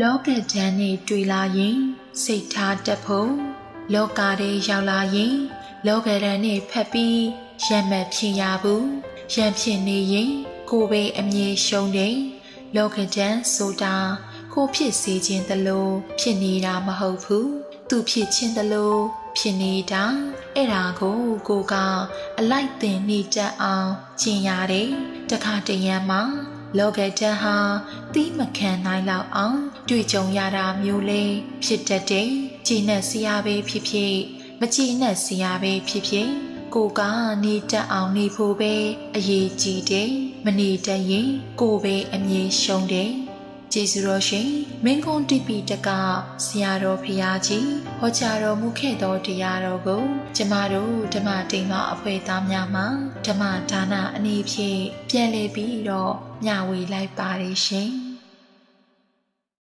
လောကဓာတ်နဲ့တွေ့လာရင်စိတ်ထားတက်ဖို့လောကထဲရောက်လာရင်လောကဓာတ်နဲ့ဖက်ပြီးရံမဖြစ်ရဘူးရံဖြစ်နေရင်ကိုယ်ပဲအမြဲရှုံးတယ်လောကဓာတ်ဆိုတာကိုဖြစ်စေခြင်းတလို့ဖြစ်နေတာမဟုတ်ဘူးသူဖြစ်ခြင်းတလို့ဖြစ်နေတာအဲ့ဒါကိုကိုကအလိုက်တင်နေတတ်အောင်ကျင်ရတယ်တခါတရံမှာလောကဓာတ်ဟာ တီးမခံနိုင်လောက်အောင်တွေ့ကြုံရတာမျိုးလေးဖြစ်တတ်တယ်။ကြည်နဲ့စရာပဲဖြစ်ဖြစ်မကြည်နဲ့စရာပဲဖြစ်ဖြစ်ကိုကနေတတ်အောင်နေဖို့ပဲအရေးကြီးတယ်။မနေတတ်ရင်ကိုပဲအမြဲရှုံးတယ်။ကျေးဇူးတော်ရှင်မင်းကွန်တိပိတကဆရာတော်ဖရာကြီးဟောကြားတော်မူခဲ့သောတရားတော်ကို ကျမတို့ဓမ္မတိမ်မအဖွဲ့သားများမှဓမ္မဒါနအနေဖြင့်ပြန်လည်ပြီးတော့မျှဝေလိုက်ပါတယ်ရှင်။